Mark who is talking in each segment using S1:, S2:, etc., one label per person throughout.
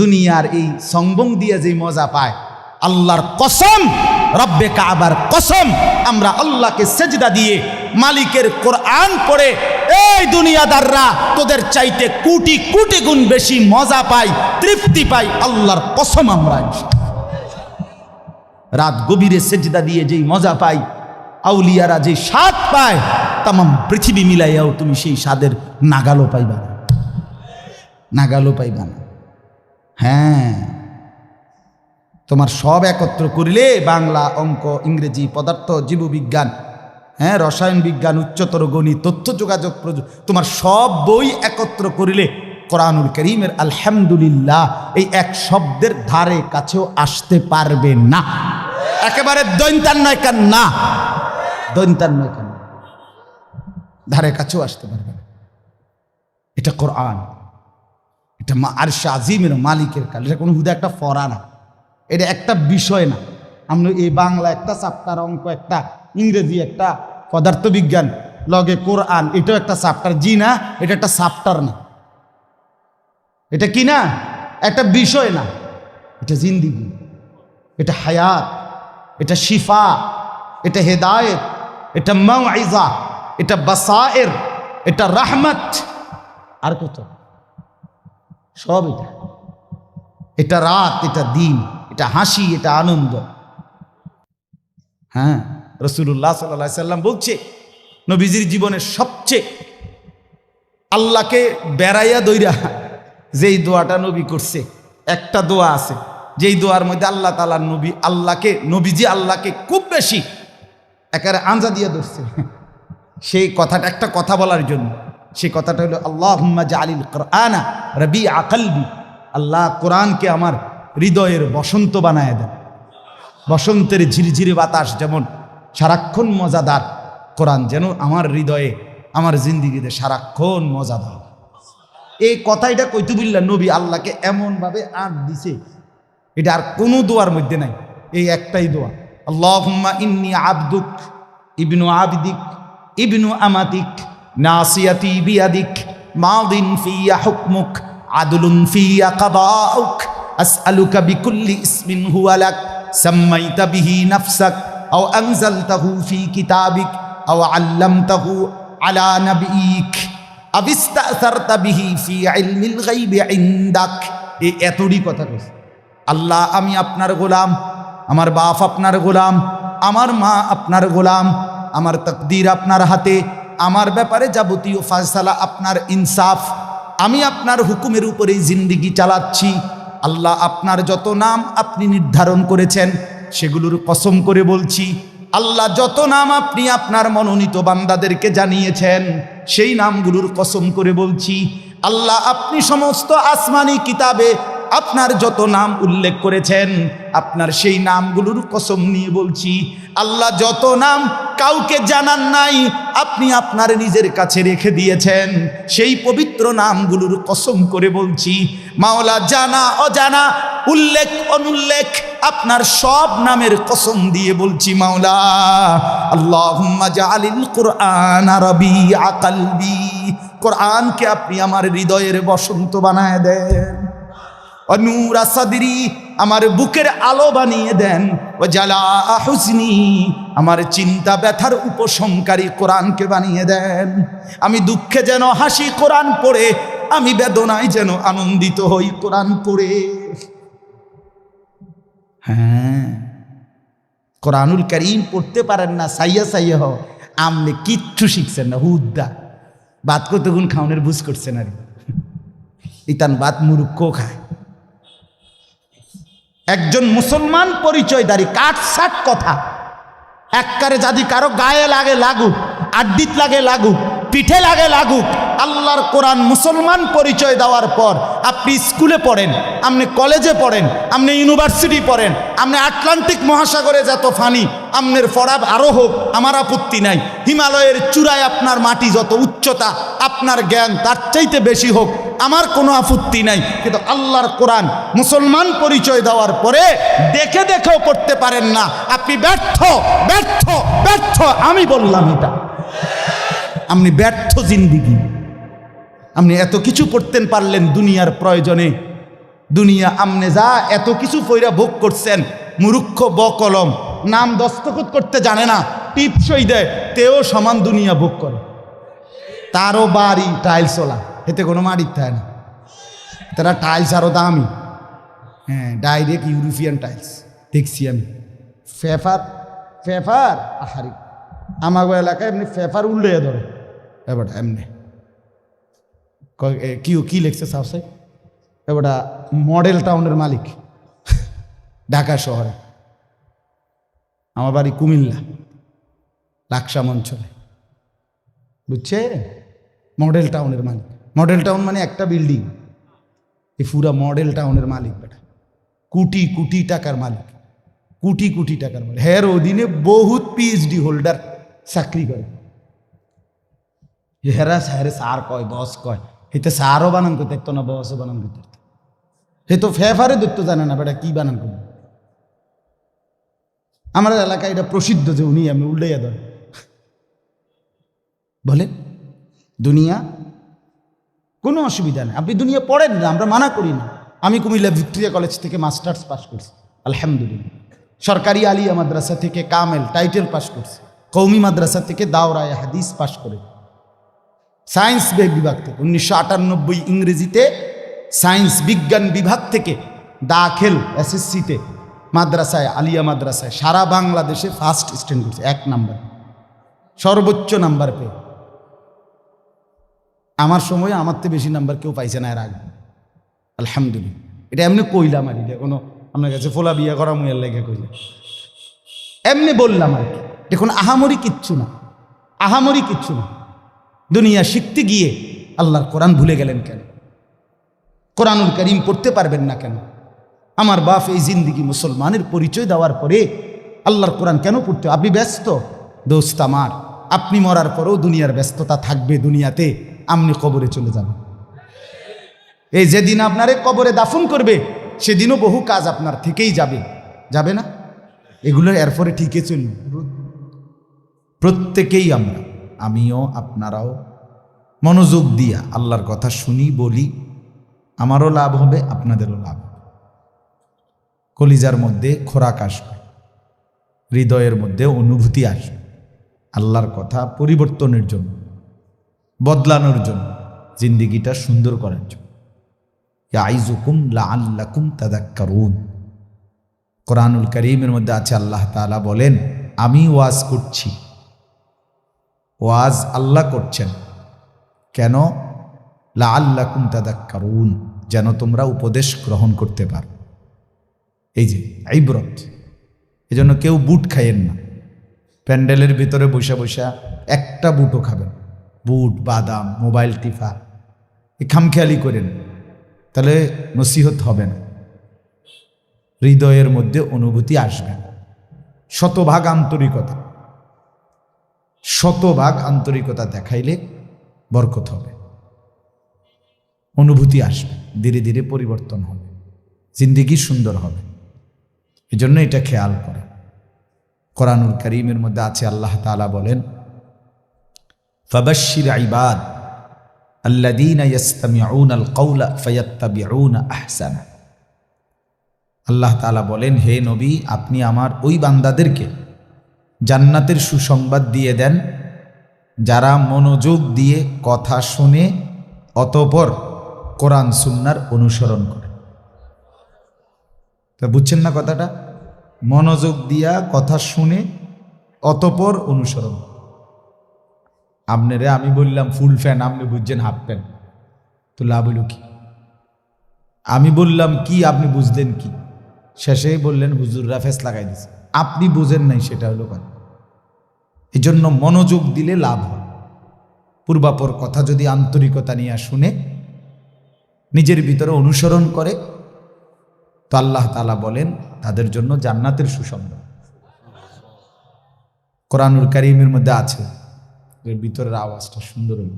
S1: দুনিয়ার এই সংবং দিয়ে যে মজা পায়, আল্লাহর কসম, রব্বে কাবার কসম, আমরা আল্লাহকে সেজদা দিয়ে মালিকের কোরআন পড়ে, এই দুনিয়াদাররা তোদের চাইতে কোটি কোটি গুণ বেশি মজা পাই তৃপ্তি পাই আল্লাহর কসম আমরা রাত গভীরে সেজদা দিয়ে যেই মজা পাই আউলিয়ারা যে স্বাদ পায় তাম পৃথিবী মিলাইয়াও তুমি সেই স্বাদের নাগালো পাইবা নাগালো পাইবা না। হ্যাঁ। তোমার সব একত্র করিলে বাংলা অঙ্ক, ইংরেজি পদার্থ, জীববিজ্ঞান হ্যাঁ রসায়ন বিজ্ঞান, উচ্চতর গণিত, তথ্য যোগাযোগ তোমার সব বই একত্র করিলে কোরআনুল করিমের আলহামদুলিল্লাহ এই এক শব্দের ধারে কাছেও আসতে পারবে না। একেবারে দৈন্তান নয় না দৈন্তান নয় ধারে কাছেও আসতে পারবে না। এটা কোরআন। এটা আর আজিমের মালিকের কাল। এটা কোনো হুদা একটা ফরা না। এটা একটা বিষয় না। আমরা এই বাংলা একটা চাপ্টার অঙ্ক, একটা ইংরেজি, একটা পদার্থবিজ্ঞান, লগে কোরআন, এটাও একটা চাপ্টার জি না, এটা একটা চাপ্টার না। এটা কি না? একটা বিষয় না। এটা জিন্দিগি। এটা হায়াত। এটা শিফা। এটা হেদায়েত। এটা মাইজা এটা বাসায়ের। এটা রাহমত। আর কত? সব এটা। এটা রাত, এটা দিন, এটা হাসি, এটা আনন্দ। হ্যাঁ রসুল্লাহ সাল্লা সাল্লাম বলছে, নবীজির জীবনের সবচেয়ে আল্লাহকে বেড়াইয়া দইরা যেই দোয়াটা নবী করছে, একটা দোয়া আছে। যেই দোয়ার মধ্যে আল্লাহ তালার নবী, আল্লাহকে, নবীজি আল্লাহকে খুব বেশি একেবারে আঞ্জা দিয়ে ধরছে। সেই কথাটা একটা কথা বলার জন্য। সেই কথাটা হলো আল্লাহ হুম্মা জালিল কোরআনা রবি আকলবি আল্লাহ কোরআনকে আমার হৃদয়ের বসন্ত বানায় দেন। বসন্তের ঝিরঝিরে বাতাস যেমন সারাক্ষণ মজাদার, কোরআন যেন আমার হৃদয়ে, আমার জিন্দিগিতে সারাক্ষণ মজাদার। এই কথা এটা কৈতুবিল্লা নবী আল্লাহকে এমনভাবে আট দিছে, এটা আর কোনো দোয়ার মধ্যে নাই, এই একটাই দোয়া। আল্লাহ ইন্নি আবদুক ইবনু আবদিক, ইবনু আমাতিক নাসিয়াতি বিয়াদিক মাদিন ফিয়া হুকমুক, আদলুন ফিয়া কাদাউক আসআলুকা বিকুল্লি ইসমিন হুয়া লাক, সাম্মাইতা বিহি নাফসাক, আও আনজালতাহু ফি কিতাবিক, আও আল্লামতাহু আলা নাবিয়িক আবিস্তাসারতা বিহি ফি ইলমিল গায়বি ইনদাক। এই এতটি কথা কইছে। আল্লাহ, আমি আপনার গোলাম, আমার বাপ আপনার গোলাম, আমার মা আপনার গোলাম, আমার তকদির আপনার হাতে আমার ব্যাপারে যাবতীয় ফায়সালা, আপনার ইনসাফ, আমি আপনার হুকুমের উপরেই জিন্দিগি চালাচ্ছি। আল্লাহ আপনার যত নাম আপনি নির্ধারণ করেছেন, সেগুলোর কসম করে বলছি, আল্লাহ যত নাম আপনি আপনার মনোনীত বান্দাদেরকে জানিয়েছেন, সেই নামগুলোর কসম করে বলছি, আল্লাহ আপনি সমস্ত আসমানি কিতাবে আপনার যত নাম উল্লেখ করেছেন, আপনার সেই নামগুলোর কসম নিয়ে বলছি, আল্লাহ যত নাম কাউকে জানান নাই, আপনি আপনার নিজের কাছে রেখে দিয়েছেন। সেই পবিত্র নামগুলোর কসম করে বলছি, মাওলা জানা, অজানা, উল্লেখ, অনুল্লেখ, আপনার সব নামের কসম দিয়ে বলছি, মাওলা, আল্লাহুম্মা জাআলিল কুরআন আরবি আকালবি, কোরআনকে আপনি আমার হৃদয়ের বসন্ত বানায় দেন। নূর সাদরি আমার বুকের আলো বানিয়ে দেন। ও জালা হুসনি আমার চিন্তা ব্যথার উপশমকারী কোরআনকে বানিয়ে দেন। আমি দুঃখে যেন হাসি কোরআন পড়ে, আমি বেদনায় যেন আনন্দিত হই কোরআন পড়ে। হ্যাঁ কোরআনুল করিম পড়তে পারেন না, সাইয়া সাইয়া হও। আমলে কিচ্ছু শিখছেন না, হুদ্দা। বাত কতগুণ খাওনের বুঝ করছেন আর। ইতান বাত মুরুক্ষ খায়। একজন মুসলমান পরিচয়দারী কাটসাট কথা। এককারে যদি কারও গায়ে লাগে লাগুক, আড্ডিত লাগে লাগুক, পিঠে লাগে লাগুক, আল্লাহর কোরআন মুসলমান পরিচয় দেওয়ার পর আপনি স্কুলে পড়েন, আপনি কলেজে পড়েন, আপনি ইউনিভার্সিটি পড়েন, আপনি আটলান্টিক মহাসাগরে যত ফানি আমনের ফরাব আরও হোক, আমার আপত্তি নাই। হিমালয়ের চূড়ায় আপনার মাটি যত উচ্চতা, আপনার জ্ঞান তার চাইতে বেশি হোক আমার কোনো আপত্তি নাই। কিন্তু আল্লাহর কোরআন মুসলমান পরিচয় দেওয়ার পরে দেখে দেখেও পড়তে পারেন না। আপনি ব্যর্থ ব্যর্থ ব্যর্থ। আমি বললাম এটা। আপনি ব্যর্থ জিন্দিগি। আপনি এত কিছু পড়তেন পারলেন দুনিয়ার প্রয়োজনে। দুনিয়া আমনে যা এত কিছু ফইরা ভোগ করছেন মুরুক্ষ ব কলম নাম দস্তখত করতে জানে না, টিপসই দেয়, তেও সমান দুনিয়া ভোগ করে। তারও বাড়ি টাইলস ওলা এতে কোনো মাটির থাকে না। তারা টাইলস আরও দামি। হ্যাঁ ডাইরেক্ট ইউরোপিয়ান টাইলস দেখছি আমি। ফেফার ফেফার আহারি। আমাগো এলাকায় এমনি ফেফার উল্টে ধরে। এবার এমনি। কি কি লিখছে সাহসে এবারটা মডেল টাউনের মালিক, ঢাকা শহরে। আমার বাড়ি কুমিল্লা, লাকসাম অঞ্চলে। বুঝছে? মডেল টাউনের মালিক। মডেল টাউন মানে একটা বিল্ডিং। এই পুরা মডেল টাউনের মালিক বেটা। কোটি কোটি টাকার মালিক। কোটি কোটি টাকার মালিক। হ্যার অধীনে বহুত পিএইচডি হোল্ডার চাকরি করে। হেরা স্যারে সার কয় বস কয়। হেতে সারও বানান করতে দেখতো না বসও বানান করতে। হে তো ফেফারে দেখতে জানে না বেটা, কি বানান করবে? আমার এলাকায় এটা প্রসিদ্ধ যে উনি আমি উল্টাইয়া ধরে। বলে, দুনিয়া কোনো অসুবিধা নেই। আপনি দুনিয়া পড়েন না, আমরা মানা করি না। আমি কুমিল্লা ভিক্টোরিয়া কলেজ থেকে মাস্টার্স পাস করছি। আলহামদুলিল্লাহ। সরকারি আলিয়া মাদ্রাসা থেকে কামেল টাইটেল পাস করছি। কৌমি মাদ্রাসা থেকে দাওরায় হাদিস পাস করে। সায়েন্স বিভাগ থেকে, উনিশশো আটানব্বই ইংরেজিতে সায়েন্স বিজ্ঞান বিভাগ থেকে দাখেল এসএসসিতে মাদ্রাসায়, আলিয়া মাদ্রাসায় সারা বাংলাদেশে ফার্স্ট স্ট্যান্ড করছে এক নাম্বার। সর্বোচ্চ নাম্বার পেয়ে। আমার সময় আমার তো বেশি নাম্বার কেউ পাইছে না এর আগে। আলহামদুলিল্লাহ। এটা এমনি কইলাম আর এটা কোনো আপনার কাছে ফোলা বিয়া করা মুয়ের লেগে কইলে এমনি বললাম আর কি, দেখুন, আহামরি কিচ্ছু না। আহামরি কিচ্ছু না। দুনিয়া শিখতে গিয়ে আল্লাহর কোরআন ভুলে গেলেন কেন? কোরআনুল করিম পড়তে পারবেন না কেন? আমার বাপ এই জিন্দিগি মুসলমানের পরিচয় দেওয়ার পরে আল্লাহর কোরআন কেন পড়তে আপনি ব্যস্ত? দোস্ত আমার, আপনি মরার পরেও দুনিয়ার ব্যস্ততা থাকবে দুনিয়াতে। আপনি কবরে চলে যাবেন। এই যেদিন আপনারে কবরে দাফন করবে, সেদিনও বহু কাজ আপনার থেকেই যাবে। যাবে না? এগুলো এরপরে ঠিকই চলবে। প্রত্যেকেই আমরা, আমিও, আপনারাও মনোযোগ দিয়া আল্লাহর কথা শুনি, বলি, আমারও লাভ হবে, আপনাদেরও লাভ কলিজার মধ্যে খোরাক আসবে, হৃদয়ের মধ্যে অনুভূতি আসবে, আল্লাহর কথা পরিবর্তনের জন্য। বদলানোর জন্য, জিন্দিগিটা সুন্দর করার জন্য। আইজুকুম লা আল্লাকুম তাদাক্কারুন। কোরআনুল করিমের মধ্যে আছে, আল্লাহ তাআলা বলেন, আমি ওয়াজ করছি। ওয়াজ আল্লাহ করছেন। কেন? লা আল্লাকুম তাদাক্কারুন, যেন তোমরা উপদেশ গ্রহণ করতে পারো। এই যে আইব্রত এই জন্য কেউ বুট খাইয়েন না। প্যান্ডেলের ভিতরে বসে বসে একটা বুটও খাবেন। বুট, বাদাম, মোবাইল টিফা। এ খামখেয়ালি করেন। তাহলে নসিহত হবে না। হৃদয়ের মধ্যে অনুভূতি আসবে না। শতভাগ আন্তরিকতা। শতভাগ আন্তরিকতা দেখাইলে বরকত হবে। অনুভূতি আসবে, ধীরে ধীরে পরিবর্তন হবে। জিন্দিগি সুন্দর হবে। এজন্য এটা খেয়াল করে। কোরআনুল করিমের মধ্যে আছে, আল্লাহ তাআলা বলেন ফাবাশশির ইবাদ আল্লাযীনা ইয়াসতামিউনা আল কওলা ফায়াত্তাবিউনা আহসানা আল্লাহ তাআলা বলেন, হে নবী, আপনি আমার ওই বান্দাদেরকে জান্নাতের সুসংবাদ দিয়ে দেন, যারা মনোযোগ দিয়ে কথা শুনে অতপর কোরআন সুন্নার অনুসরণ করে। তা বুঝছেন না কথাটা? মনোযোগ দিয়া কথা শুনে অতপর অনুসরণ আপনারে আমি বললাম, ফুল ফ্যান, আপনি বুঝছেন হাফ প্যান্ট। তো লাভ হইল কি? আমি বললাম, কি, আপনি বুঝলেন কি? শেষেই বললেন, হুজুররা ফেস লাগাই দিছে। আপনি বুঝেন নাই, সেটা হলো কথা। এই জন্য মনোযোগ দিলে লাভ হয়। পূর্বাপর কথা যদি আন্তরিকতা নিয়ে শুনে, নিজের ভিতরে অনুসরণ করে, তো আল্লাহ তালা বলেন, তাদের জন্য জান্নাতের সুসংবাদ। কোরআনুল করিমের মধ্যে আছে এর ভিতরের আওয়াজটা সুন্দর হলো।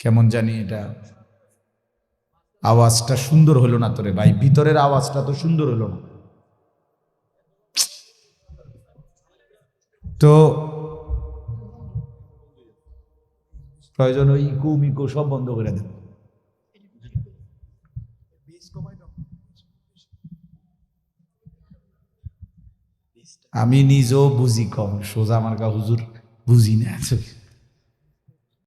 S1: কেমন জানি এটা আওয়াজটা সুন্দর হলো না তোরে ভাই, ভিতরের আওয়াজটা তো সুন্দর হলো না। তো প্রয়োজন ওই ইকো মিকো সব বন্ধ করে দেব আমি নিজেও বুঝি কম, সোজা আমার কা হুজুর। বুঝি না